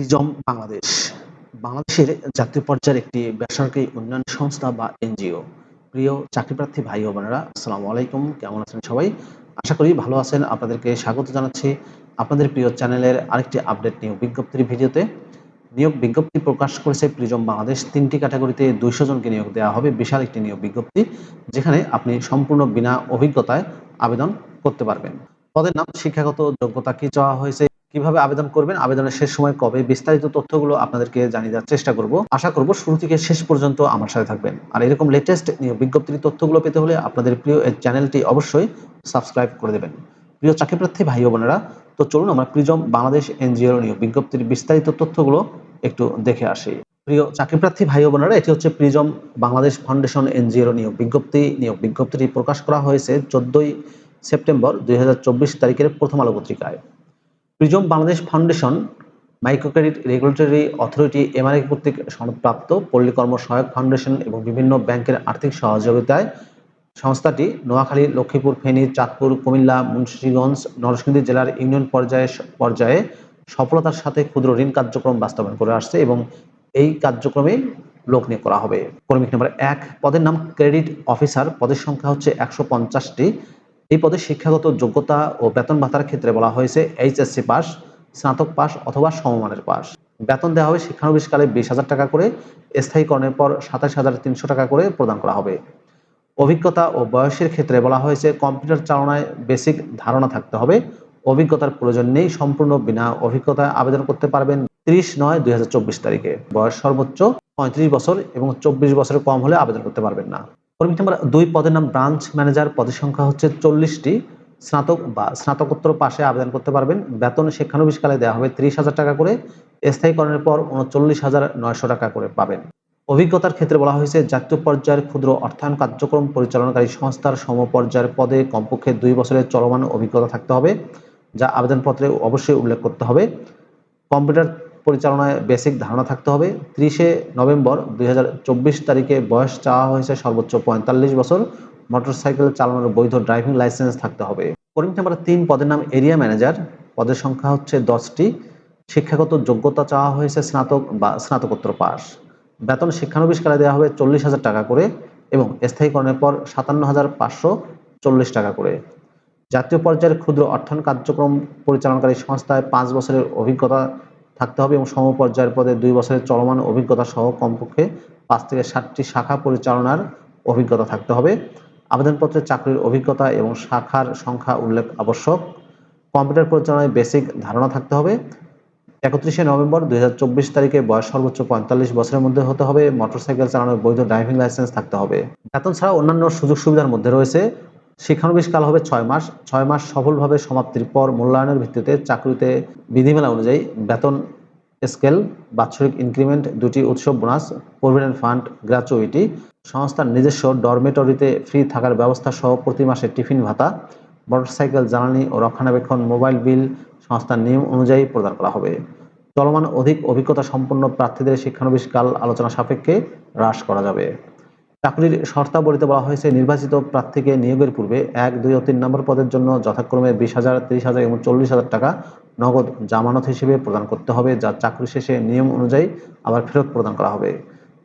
রিজম বাংলাদেশ। বাংলাদেশের জাতীয় পর্যায়ের একটি বেসরকারি উন্নয়ন সংস্থা বা এনজিও। প্রিয় চাকরিপ্রার্থী ভাই ও বোনেরা, আসসালামু আলাইকুম। কেমন আছেন সবাই? আশা করি ভালো আছেন। আপনাদেরকে স্বাগত জানাচ্ছি আপনাদের প্রিয় চ্যানেলের আরেকটি আপডেট নিয়োগ বিজ্ঞপ্তির ভিডিওতে। নিয়োগ বিজ্ঞপ্তি প্রকাশ করেছে প্রিজম বাংলাদেশ। তিনটি ক্যাটাগরিতে দুইশো জনকে নিয়োগ দেওয়া হবে। বিশাল একটি নিয়োগ বিজ্ঞপ্তি, যেখানে আপনি সম্পূর্ণ বিনা অভিজ্ঞতায় আবেদন করতে পারবেন। পদের নাম, শিক্ষাগত যোগ্যতা কি চাওয়া হয়েছে কীভাবে আবেদন করবেন, আবেদনের শেষ সময় কবে, বিস্তারিত তথ্যগুলো আপনাদেরকে জানিয়ে দেওয়ার চেষ্টা করব। আশা করব শুরু থেকে শেষ পর্যন্ত আমার সাথে থাকবেন। আর এরকম লেটেস্ট বিজ্ঞপ্তির তথ্যগুলো পেতে হলে আপনাদের প্রিয় এই চ্যানেলটি অবশ্যই সাবস্ক্রাইব করে দেবেন। প্রিয় চাকরিপ্রার্থী ভাই ও বোনেরা, তো চলুন আমরা প্রিজম বাংলাদেশ এনজিও নিয়োগ বিজ্ঞপ্তির বিস্তারিত তথ্যগুলো একটু দেখে আসি। প্রিয় চাকরিপ্রার্থী ভাই বোনেরা, এটি হচ্ছে প্রিজম বাংলাদেশ ফাউন্ডেশন এনজিওর নিয়োগ বিজ্ঞপ্তি। নিয়োগ বিজ্ঞপ্তিটি প্রকাশ করা হয়েছে চোদ্দই সেপ্টেম্বর দুই হাজার চব্বিশ তারিখের প্রথম আলো পত্রিকায়। Prism Bangladesh Foundation Micro Credit Regulatory Authority, MRI কর্তৃক সনদপ্রাপ্ত পল্লী কর্ম সহায়ক ফাউন্ডেশন এবং বিভিন্ন ব্যাংকের আর্থিক সহযোগিতায় সংস্থাটি নোয়াখালী, লক্ষ্মীপুর, ফেনী, চাঁদপুর, কুমিল্লা, মুন্সিগঞ্জ, নরসিংদী জেলার ইউনিয়ন পর্যায়ে পর্যায়ে সফলতার সাথে ক্ষুদ্র ঋণ কার্যক্রম বাস্তবায়ন করে আসছে এবং এই কার্যক্রমে লোক নিয়োগ করা হবে। কর্মিক নম্বর এক, পদের নাম ক্রেডিট অফিসার। পদের সংখ্যা হচ্ছে একশো পঞ্চাশটি। এই পদে শিক্ষাগত যোগ্যতা ও বেতন ভাতার ক্ষেত্রে বলা হয়েছে এইচএসসি পাস, স্নাতক পাস অথবা সমমানের পাস। বেতন দেওয়া হবে শিক্ষানবিশকালে বিশ হাজার টাকা করে, স্থায়ীকরণের পর সাতাশ হাজার তিনশো টাকা করে প্রদান করা হবে। অভিজ্ঞতা ও বয়সের ক্ষেত্রে বলা হয়েছে কম্পিউটার চালনায় বেসিক ধারণা থাকতে হবে। অভিজ্ঞতার প্রয়োজন নেই, সম্পূর্ণ বিনা অভিজ্ঞতায় আবেদন করতে পারবেন ত্রিশ নয় দুই তারিখে। বয়স সর্বোচ্চ পঁয়ত্রিশ বছর এবং চব্বিশ বছরের কম হলে আবেদন করতে পারবেন না। কর্মী নাম্বার দুই পদের নাম ব্রাঞ্চ ম্যানেজার পদের সংখ্যা হচ্ছে চল্লিশটি। স্নাতক বা স্নাতকোত্তর পাশে আবেদন করতে পারবেন। বেতন শিক্ষানবিশকালে দেওয়া হবে ত্রিশ হাজার টাকা করে। স্থায়ীকরণের পর উনচল্লিশ হাজার নয়শো টাকা করে পাবেন। অভিজ্ঞতার ক্ষেত্রে বলা হয়েছে, জাতীয় পর্যায়ের ক্ষুদ্র অর্থায়ন কার্যক্রম পরিচালনাকারী সংস্থার সমপর্যায়ের পদে কমপক্ষে দুই বছরের চলমান অভিজ্ঞতা থাকতে হবে, যা আবেদনপত্রে অবশ্যই উল্লেখ করতে হবে। কম্পিউটার পরিচালনায় বেসিক ধারণা থাকতে হবে। ত্রিশে নভেম্বর দুই হাজার চব্বিশ তারিখে বয়স চাওয়া হয়েছে সর্বোচ্চ পঁয়তাল্লিশ বছর। মোটরসাইকেল চালানোর বৈধ ড্রাইভিং লাইসেন্স থাকতে হবে। কর্মী নাম্বার তিন, পদের নাম এরিয়া ম্যানেজার। পদের সংখ্যা হচ্ছে দশটি। শিক্ষাগত যোগ্যতা চাওয়া হয়েছে স্নাতক বা স্নাতকোত্তর পাস বেতন শিক্ষানবিশকালে দেওয়া হবে চল্লিশ হাজার টাকা করে এবং স্থায়ীকরণের পর সাতান্ন হাজার পাঁচশো চল্লিশ টাকা করে। জাতীয় পর্যায়ের ক্ষুদ্র অর্থায়ন কার্যক্রম পরিচালনাকারী সংস্থায় পাঁচ বছরের অভিজ্ঞতা থাকতে হবে এবং সমপর্যায়ের পদে দুই বছরের চলমান অভিজ্ঞতা সহ কমপক্ষে পাঁচ থেকে ষাটটি শাখা পরিচালনার অভিজ্ঞতা থাকতে হবে। আবেদনপত্রে চাকরির অভিজ্ঞতা এবং শাখার সংখ্যা উল্লেখ আবশ্যক। কম্পিউটার পরিচালনায় বেসিক ধারণা থাকতে হবে। একত্রিশে নভেম্বর দুই হাজার চব্বিশ তারিখে বয়স সর্বোচ্চ পঁয়তাল্লিশ বছরের মধ্যে হতে হবে। মোটরসাইকেল চালানোর বৈধ ড্রাইভিং লাইসেন্স থাকতে হবে। বেতন ছাড়া অন্যান্য সুযোগ সুবিধার মধ্যে রয়েছে। শিক্ষানবিশ কাল হবে ছয় মাস। ছয় মাস সফলভাবে সমাপ্তির পর মূল্যায়নের ভিত্তিতে চাকরিতে বিধিমেলা অনুযায়ী বেতন স্কেল, বাৎসরিক ইনক্রিমেন্ট, দুটি উৎসব বোনাস, প্রভিডেন্ট ফান্ড, গ্র্যাচুইটি, সংস্থার নিজস্ব ডরমেটরিতে ফ্রি থাকার ব্যবস্থা সহ প্রতি মাসে টিফিন ভাতা, মোটরসাইকেল জ্বালানি ও রক্ষণাবেক্ষণ, মোবাইল বিল, সংস্থার নিয়ম অনুযায়ী প্রদান করা হবে। চলমান অধিক অভিজ্ঞতা সম্পন্ন প্রার্থীদের শিক্ষানবিশকাল আলোচনা সাপেক্ষে হ্রাস করা যাবে। চাকরির শর্তাবলীতে বলা হয়েছে, নির্বাচিত প্রার্থীকে নিয়োগের পূর্বে এক, দুই ও তিন নম্বর পদের জন্য যথাক্রমে বিশ হাজার, তিরিশ হাজার এবং চল্লিশ হাজার টাকা নগদ জামানত হিসেবে প্রদান করতে হবে, যা চাকরি শেষে নিয়ম অনুযায়ী আবার ফেরত প্রদান করা হবে।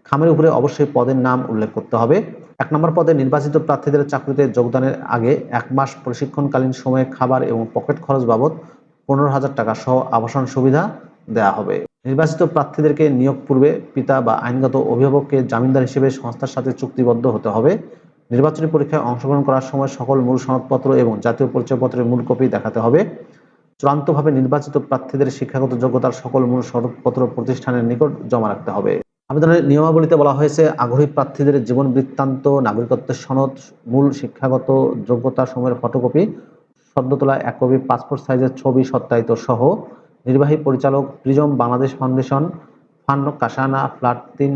খামের উপরে অবশ্যই পদের নাম উল্লেখ করতে হবে। এক নম্বর পদে নির্বাচিত প্রার্থীদের চাকরিতে যোগদানের আগে এক মাস প্রশিক্ষণকালীন সময়ে খাবার এবং পকেট খরচ বাবদ পনেরো হাজার টাকা সহ আবাসন সুবিধা দেয়া হবে। নির্বাচিত প্রার্থীদেরকে নিয়োগ পূর্বে পিতা বা আইনগত অভিভাবককে জামিনদার হিসেবে সংস্থার সাথে চুক্তিবদ্ধ হতে হবে। নির্বাচনী পরীক্ষায় অংশগ্রহণ করার সময় সকল মূল সনদপত্র এবং জাতীয় পরিচয়পত্রের মূল কপি দেখাতে হবে। চূড়ান্তভাবে নির্বাচিত প্রার্থীদের শিক্ষাগত যোগ্যতার সকল মূল সনদপত্র প্রতিষ্ঠানের নিকট জমা রাখতে হবে। আবেদনের নিয়মাবলীতে বলা হয়েছে, আগ্রহী প্রার্থীদের জীবন বৃত্তান্ত, নাগরিকত্বের সনদ, মূল শিক্ষাগত যোগ্যতা সময়ের ফটোকপি সদ্য তোলা এক কপি পাসপোর্ট সাইজের ছবি, সত্যায়িত সহ নির্বাহী পরিচালক প্রিজম বাংলাদেশ ফাউন্ডেশন, ফান্ড কাসানা, ফ্ল্যাট তিন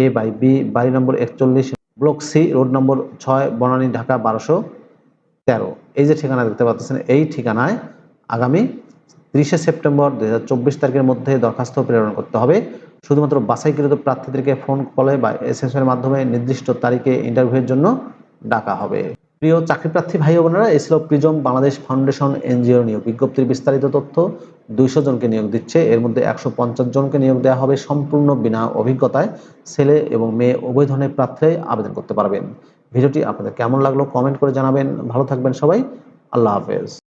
এ বাই বি, বাড়ি নম্বর একচল্লিশ, ব্লক সি, রোড নম্বর ছয়, বনানী, ঢাকা বারোশো তেরো। এই যে ঠিকানা দেখতে পাচ্ছেন, এই ঠিকানায় আগামী ত্রিশে সেপ্টেম্বর দু হাজার চব্বিশ তারিখের মধ্যে দরখাস্ত প্রেরণ করতে হবে। শুধুমাত্র বাছাইকৃত প্রার্থীদেরকে ফোন কলে বা এস এর মাধ্যমে নির্দিষ্ট তারিখে ইন্টারভিউয়ের জন্য ডাকা হবে। প্রিয় চাকরিপ্রার্থী ভাই বোনেরা এ প্রিজম বাংলাদেশ ফাউন্ডেশন এনজিও নিয়োগ বিজ্ঞপ্তির বিস্তারিত তথ্য। দুইশো জনকে নিয়োগ দিচ্ছে। এর মধ্যে একশো পঞ্চাশ জনকে নিয়োগ দেওয়া হবে সম্পূর্ণ বিনা অভিজ্ঞতায়। ছেলে এবং মেয়ে উভয় ধরনের প্রার্থী আবেদন করতে পারবেন। ভিডিওটি আপনাদের কেমন লাগল কমেন্ট করে জানাবেন। ভালো থাকবেন সবাই। আল্লাহ হাফেজ।